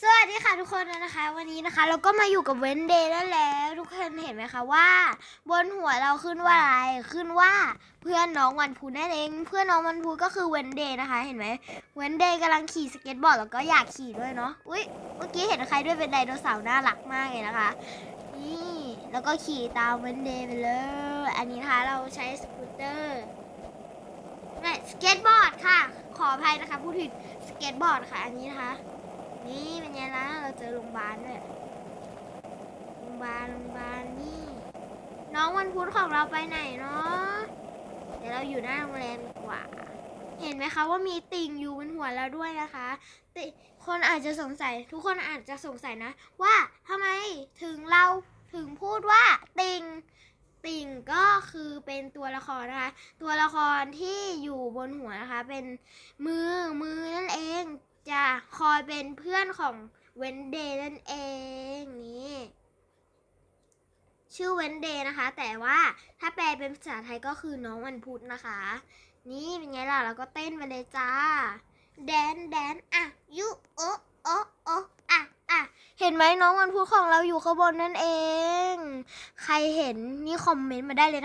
สวัสดีค่ะทุกคนนะคะ วันนี้นะคะ เราก็มาอยู่กับเวนเดย์แล้วแล้ว ทุกคนเห็นไหมคะว่า บนหัวเราขึ้นว่าอะไรขึ้นว่าเพื่อนน้องวันพูนั่นเอง เพื่อนน้องวันพูก็คือเวนเดย์นะคะ เห็นไหมเวนเดย์กำลังขี่สเก็ตบอร์ดแล้วก็อยากขี่ด้วยเนาะอุ้ยเมื่อกี้เห็นใครด้วยเป็นไดโนเสาร์น่ารักมากเลยนะคะนี่แล้วก็ขี่ตามเวนเดย์ไปเลยอันนี้นะคะเราใช้สกูตเตอร์ไม่สเก็ตบอร์ดค่ะ ขออภัยนะคะพูดผิดสเก็ตบอร์ดค่ะอันนี้นะคะ เจอโรงพยาบาลด้วยโรงพยาบาลโรงพยาบาลนี่ น้องวันพุธของเราไปไหนเนาะเดี๋ยวเราอยู่หน้าโรงแรมดีกว่า เห็นไหมคะว่ามีติ่งอยู่บนหัวเราด้วยนะคะติคนอาจจะสงสัย ทุกคนอาจจะสงสัยนะ ว่าทำไมถึงเราถึงพูดว่าติ่งติ่งก็คือเป็นตัวละครนะคะ ตัวละครที่อยู่บนหัวนะคะ เป็นมือมือนั่นเอง อยเป็นเพื่อนของเวนเดย์นั่นเองนี่ชื่อเวนเดย์นะคะ แต่ว่าถ้าแปลเป็นภาษาไทยก็คือน้องวันพุธนะคะ นี่เป็นไงล่ะเราก็เต้นไปเลยจ้า แดนแดนอะยุโอโอโออะอะเห็นไหมน้องวันพุธของเราอยู่ข้างบนนั่นเอง ใครเห็นนี่คอมเมนต์มาได้เลยนะคะ